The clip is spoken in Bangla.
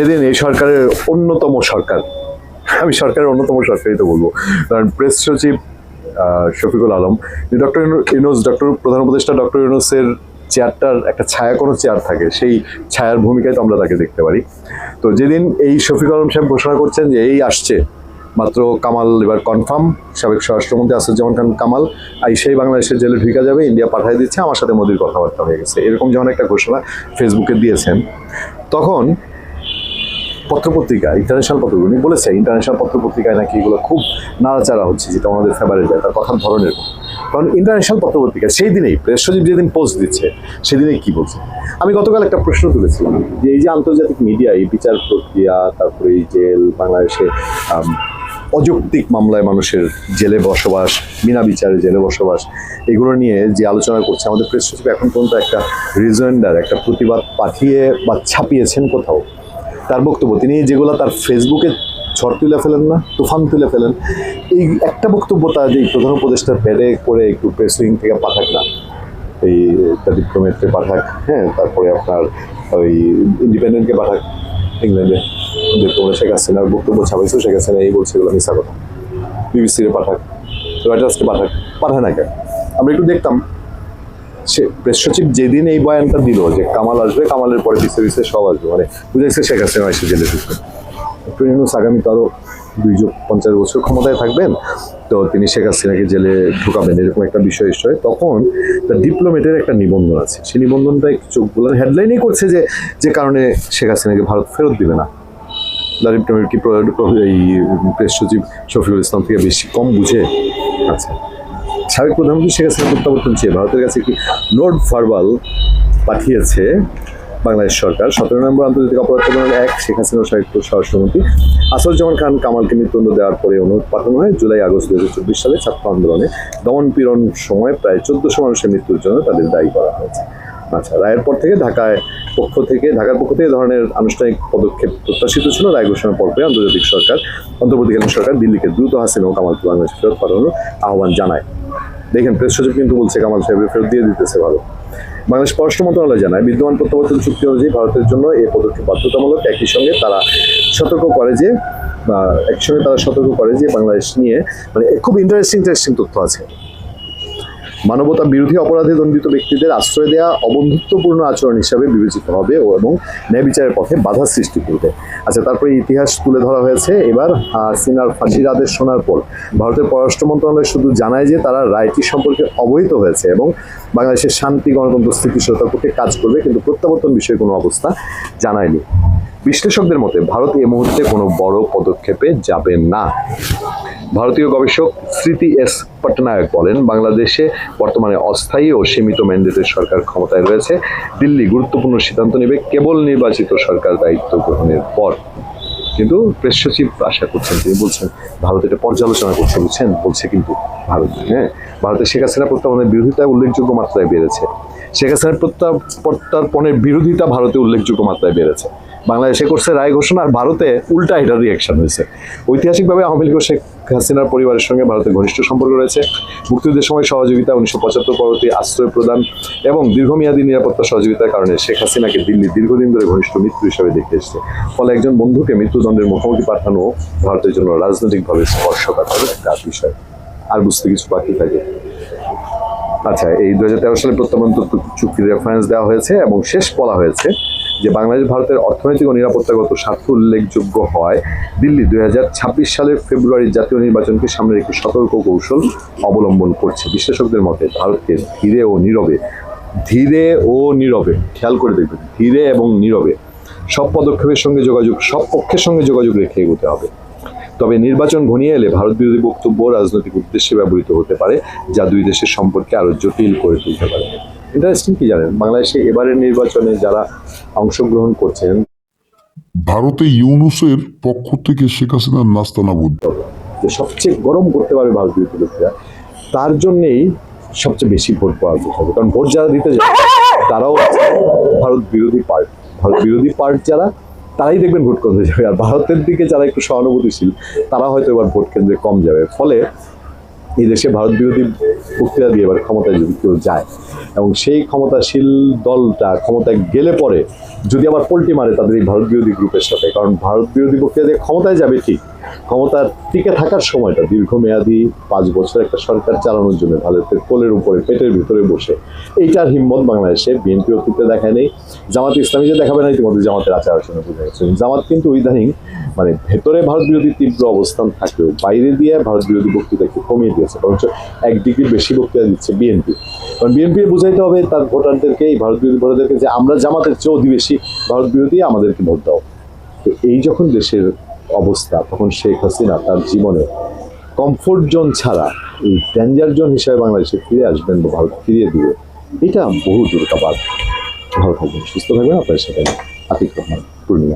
যেদিন এই সরকারের অন্যতম সরকার, আমি সরকারের অন্যতম সরকারই তো বলব। কারণ প্রেস সচিব শফিকুল আলম ডক্টর ইউনুস ডক্টর প্রধান উপদেষ্টা ডক্টর ইউনুসের চেয়ারটার একটা ছায়া কোনো চেয়ার থাকে, সেই ছায়ার ভূমিকায় তো আমরা তাকে দেখতে পারি। তো যেদিন এই শফিকুল আলম সাহেব ঘোষণা করছেন যে এই আসছে, মাত্র কামাল এবার কনফার্ম সাবেক স্বরাষ্ট্রমন্ত্রী আসাদুজ্জামান খান কামাল আই সেই বাংলাদেশের জেলে ঢুকে যাবে, ইন্ডিয়া পাঠিয়ে দিচ্ছে, আমার সাথে মোদির কথাবার্তা হয়ে গেছে। এরকম যখন একটা ঘোষণা ফেসবুকে দিয়েছেন। তখন পত্রপত্রিকা ইন্টারন্যাশনাল পত্রগুলো বলেছে ইন্টারন্যাশনাল পত্রপত্রিকায় নাকি এগুলো খুব নাড়াচাড়া হচ্ছে, যেটা আমাদের ফেভারে যায়, তার কথার ধরনের কারণ ইন্টারন্যাশনাল পত্রপত্রিকা, সেই দিনেই প্রেস সচিব যেদিন পোস্ট দিচ্ছে, সেদিনেই কি বলছে? আমি গতকাল একটা প্রশ্ন তুলেছিলাম, যে এই যে আন্তর্জাতিক মিডিয়া এই বিচার প্রক্রিয়া, তারপরে এই জেল, বাংলাদেশে অযৌক্তিক মামলায় মানুষের জেলে বসবাস, বিনা বিচারে জেলে বসবাস, এগুলো নিয়ে যে আলোচনা করছে, আমাদের প্রেস সচিব এখন পর্যন্ত একটা রিজয়েন্ডার একটা প্রতিবাদ পাঠিয়ে বা ছাপিয়েছেন কোথাও। তার বক্তব্য। তিনি যেগুলো তার ফেসবুকে ঝড় তুলে ফেলেন না, তুফান তুলে ফেলেন, এই একটা বক্তব্য তার যে প্রধান উপদেষ্টার প্যাডে করে একটু প্রেস উইং থেকে পাঠাক না। এই, তার ডিপ্লোমেটকে পাঠাক হ্যাঁ তারপরে আপনার ওই ইন্ডিপেন্ডেন্টকে পাঠাক ইংল্যান্ডে যে তোমরা শেখ হাসিনার বক্তব্য ছাপাইছো, শেখ হাসিনা এই বলছে, এগুলো মিশা কথা। বিবিসিরে পাঠাক রয়টার্সকে পাঠাক, পাঠায় না কেন? আমরা একটু দেখতাম সে প্রেস সচিব যেদিন এই বয়ানটা দিল যে কামাল আসবে, কামালের পরে পিছিয়ে পিছিয়ে সব আসবে মানে বুঝেছে শেখ হাসিনা এসে জেলে ঢুকবে। ডক্টর আগামী তো আরও দুই যোগ পঞ্চাশ বছর ক্ষমতায় থাকবেন, তো তিনি শেখ হাসিনাকে জেলে ঢুকাবেন, এরকম একটা বিষয় এসে তখন তার ডিপ্লোমেটের একটা নিবন্ধন আছে। সেই নিবন্ধনটা চোখ বলার হেডলাইনই করছে যে যে কারণে শেখ হাসিনাকে ভারত ফেরত দিবে না। দ্য ডিপ্লোমেট কি এই প্রেস সচিব শফিকুল ইসলাম থেকে বেশি কম বুঝে আচ্ছা সাবেক প্রধানমন্ত্রী শেখ হাসিনা প্রত্যাবর্তন চেয়ে ভারতের কাছে একটি নোট ফার্বাল পাঠিয়েছে বাংলাদেশ সরকার। সতেরো নম্বর আন্তর্জাতিক অপরাধ ট্রাইব্যুনাল এক, শেখ হাসিনা সাহিত্য স্বরাষ্ট্রমন্ত্রী আসাদুজ্জামান খান কামালকে মৃত্যুদণ্ড দেওয়ার পরে অনুরোধ পাঠানো হয়। জুলাই আগস্ট দু হাজার চব্বিশ সালে ছাত্র আন্দোলনে দমন পীড়ন সময় প্রায় চোদ্দশো মানুষের মৃত্যুর জন্য তাদের দায়ী করা হয়েছে। আচ্ছা রায়ের পর থেকে ঢাকায় পক্ষ থেকে, ঢাকার পক্ষ থেকে ধরনের আনুষ্ঠানিক পদক্ষেপ প্রত্যাশিত ছিল। রায় ঘোষণার পর্বে আন্তর্জাতিক সরকার, অন্তর্বর্তীকালীন সরকার দিল্লিকে দ্রুত হাসিনা ও কামালকে বাংলাদেশ ফেরত পাঠানোর আহ্বান জানায়। দেখেন প্রেস সচিব কিন্তু বলছে কামাল সাহেবের ফেরত দিয়ে দিতেছে ভালো। বাংলাদেশ পররাষ্ট্র মন্ত্রণালয় জানায়, বিদ্যমান প্রত্যাবর্তন চুক্তি অনুযায়ী ভারতের জন্য এই পদক্ষেপ বাধ্যতামূলক। একই সঙ্গে তারা সতর্ক করে যে বা একই সঙ্গে তারা সতর্ক করে যে, বাংলাদেশ নিয়ে মানে খুব ইন্টারেস্টিং ইন্টারেস্টিং তথ্য আছে। মানবতা বিরোধী অপরাধে দণ্ডিত ব্যক্তিদের আশ্রয় দেওয়া অবন্ধুত্বপূর্ণ আচরণ হিসাবে বিবেচিত হবে এবং ন্যায় বিচারের পথে বাধা সৃষ্টি করবে। আচ্ছা তারপরে ইতিহাস তুলে ধরা হয়েছে। এবার হাসিনার ফাঁসির আদেশ শোনার পর ভারতের পররাষ্ট্র মন্ত্রণালয় শুধু জানায় যে তারা রায়টি সম্পর্কে অবহিত হয়েছে এবং বাংলাদেশের শান্তি, গণতন্ত্র স্থিতিশীলতার পক্ষে কাজ করবে, কিন্তু প্রত্যাবর্তন বিষয়ে কোনো অবস্থা জানায়নি। বিশ্লেষকদের মতে, ভারত এই মুহূর্তে কোনো বড় পদক্ষেপে যাবে না। ভারতীয় গবেষক স্মৃতি এস পটনায়ক বলেন, বাংলাদেশে বর্তমানে অস্থায়ী ও সীমিত ম্যান্ডেটের সরকার ক্ষমতায় রয়েছে। দিল্লি গুরুত্বপূর্ণ সিদ্ধান্ত নেবে কেবল নির্বাচিত সরকার দায়িত্ব গ্রহণের পর। কিন্তু প্রেস সচিব আশা করছেন, তিনি বলছেন, ভারত এটা পর্যালোচনা করছে, বুঝছেন? বলছে কিন্তু ভারত। হ্যাঁ ভারতের শেখ হাসিনা প্রত্যাপনের বিরোধিতা উল্লেখযোগ্য মাত্রায় বেড়েছে। শেখ হাসিনার প্রত্যা- প্রত্যার্পণের বিরোধিতা ভারতে উল্লেখযোগ্য মাত্রায় বেড়েছে। বাংলাদেশে করছে রায় ঘোষণা আর ভারতে উল্টা এটার রিয়াকশন হয়েছে। ঐতিহাসিকভাবে আওয়ামী লীগ শেখ হাসিনার পরিবারের সঙ্গে ভারতের ঘনিষ্ঠ সম্পর্ক রয়েছে। মুক্তিযুদ্ধের সময় সহযোগিতা উনিশশো পঁচাত্তর পরবর্তী আশ্রয় প্রদান এবং দীর্ঘমেয়াদী নিরাপত্তা সহযোগিতার কারণে শেখ হাসিনাকে দিল্লি দীর্ঘদিন ধরে ঘনিষ্ঠ মিত্র হিসেবে দেখে এসেছে। ফলে একজন বন্ধুকে মৃত্যুদণ্ডের মুখোমুখি পাঠানো ভারতের জন্য রাজনৈতিকভাবে স্পর্শকাতর একটা বিষয়। আর বুঝতে কিছু বাকি থাকে। আচ্ছা এই দু হাজার তেরো সালে প্রত্যাবর্তন চুক্তির রেফারেন্স দেওয়া হয়েছে এবং শেষ বলা হয়েছে যে বাংলাদেশ, ভারতের অর্থনৈতিক ও নিরাপত্তাগত স্বার্থ উল্লেখযোগ্য হয়। দিল্লি দুই হাজার ছাব্বিশ সালের ফেব্রুয়ারির জাতীয় নির্বাচনকে সামনে রেখে সতর্ক কৌশল অবলম্বন করছে। বিশ্লেষকদের মতে, ভারতকে ধীরে ও নীরবে, ধীরে ও নীরবে, খেয়াল করে দেখবেন, ধীরে এবং নীরবে সব পদক্ষেপের সঙ্গে যোগাযোগ, সব পক্ষের সঙ্গে যোগাযোগ রেখে এগোতে হবে। তবে নির্বাচন ঘনিয়ে এলে ভারত বিরোধী বক্তব্য রাজনৈতিক উদ্দেশ্যে ব্যবহৃত হতে পারে, যা দুই দেশের সম্পর্কে আরও জটিল করে তুলতে পারে। ইন্টারেস্টিং কি জানেন? বাংলাদেশে এবারের নির্বাচনে যারা অংশগ্রহণ করছেন ভারতে ইউনুসের পক্ষ থেকে শেখ হাসিনার নাস্তানাবুদ যে সবচেয়ে গরম করতে পারবে ভারতীয় লোকেরা তার জন্যেই সবচেয়ে বেশি ভোট পাওয়ার কথা হবে কারণ ভোট যারা দিতে যায় তারাও ভারত বিরোধী পার্ট ভারত বিরোধী পার্ট যারা তারাই দেখবেন ভোট কেন্দ্রে যাবে। আর ভারতের দিকে যারা একটু সহানুভূতিশীল তারা হয়তো এবার ভোট কেন্দ্রে কম যাবে। ফলে এই দেশে ভারত বিরোধী বক্তৃতা দিয়ে এবার ক্ষমতায় যদি কেউ যায়, এবং সেই ক্ষমতাশীল দলটা ক্ষমতায় গেলে পরে যদি আবার পোল্টি মারে তাদের এই ভারত বিরোধী গ্রুপের সাথে, কারণ ভারত বিরোধী বক্তৃতা দিয়ে ক্ষমতায় যাবে ঠিক, ক্ষমতার টিকে থাকার সময়টা দীর্ঘমেয়াদী পাঁচ বছর একটা সরকার চালানোর জন্য ভারতের কোলের উপরে, পেটের ভিতরে বসে, এইটার হিম্মত বাংলাদেশে বিএনপি অতীতে দেখায় নেই, জামাত ইসলামী যে দেখাবে না ইতিমধ্যে জামাতের আচার আচরণে বোঝা গেছে। জামাত কিন্তু ইদানিং মানে ভেতরে ভারত বিরোধী তীব্র অবস্থান থাকলেও বাইরে দিয়ে ভারত বিরোধী বক্তৃতা কমিয়ে দিয়েছে, বরঞ্চ এক ডিগ্রি বেশি বক্তৃতা দিচ্ছে বিএনপি কারণ বিএনপি বুঝাইতে হবে তার ভোটারদেরকে, এই ভারত বিরোধী ভোটারদেরকে যে আমরা জামাতের চেয়েও অধিবেশী ভারত বিরোধী আমাদেরকে ভোট দাও। তো এই যখন দেশের অবস্থা, তখন শেখ হাসিনা তার জীবনে কমফোর্ট জোন ছাড়া এই ডেঞ্জার জোন হিসাবে বাংলাদেশে ফিরে আসবেন বা ভারত ফিরিয়ে দিবে, এটা বহু দুর্গাবাদ ভালো থাকবেন, সুস্থ থাকবেন। আপনার সাথে আতিক রহমান, পূর্ণিমা।